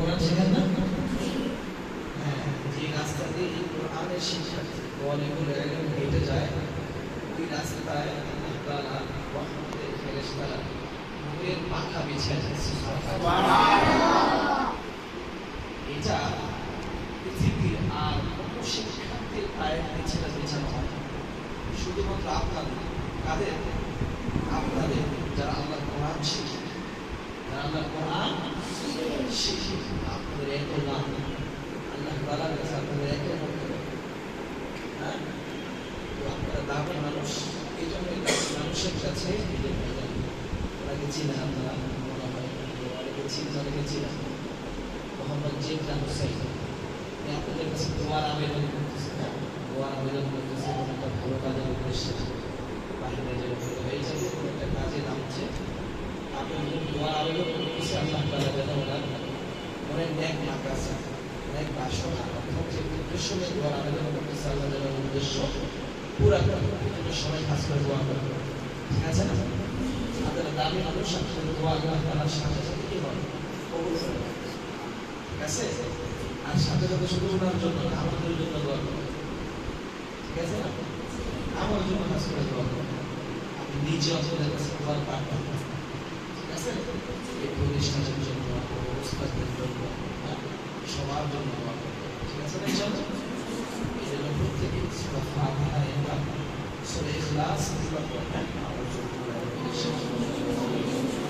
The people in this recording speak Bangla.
কোরআন শেখেন না। যে রাস্তা দিয়ে এই কোরআনের শিক্ষার্থী বলে বলে একদম হেঁটে যায় ওই রাস্তায় আল্লাহ রহমতের ফেরেশতারা নূরের পাখা বিছিয়ে দিয়েছে এটা পৃথিবীর আর কোনো শিক্ষার্থীর পায়ের নিচে বিছানো হয়। শুধুমাত্র আপনাদের কাদের? আপনাদের যারা আল্লাহ কোরআন শিখে যারা আল্লাহ কোরআন আল্লাহ তালার কাছে আপনাদের হ্যাঁ আপনারা মানুষ এই জন্য মানুষের কাছে নিজের হয়ে আপনারা মনে হয় অনেকে চিনেন অনেকে চিনেন মোহাম্মদ জিবরান হুসাইন আপনাদের দোয়ার আবেদন করতেছি দোয়ার আবেদন করতেছি একটা ভালো কাজের উদ্দেশ্যে হয়ে যাবে কোনো একটা কাজে নামছে আপনি দোয়ার আবেদন করতেছি আল্লাহ তালা যেন ওনার অনেক ন্যাক মাকাসা অনেক বাসনা অর্থাৎ উদ্দেশ্য নিয়ে আবেদন আল্লাহ যেন উদ্দেশ্য পুরা করে সবাই কাজ করে দোয়া করবে ঠিক আছে? না আপনারা দামি মানুষ আপনাদের দোয়া আল্লাহ সাথে সাথে কি হয় কবুল করে ঠিক আছে আর সাথে সাথে শুধু ওনার জন্য আমাদের জন্য দোয়া করবেন ঠিক আছে না আমার জন্য কাজ করে দোয়া করবেন আপনি নিজে আপনাদের কাছে পাঠান ঠিক আছে এই প্রতিষ্ঠানের জন্য অবস্থানের জন্য হ্যাঁ, সবার জন্য দোয়া করবেন ঠিক আছে চলো। প্রত্যেকে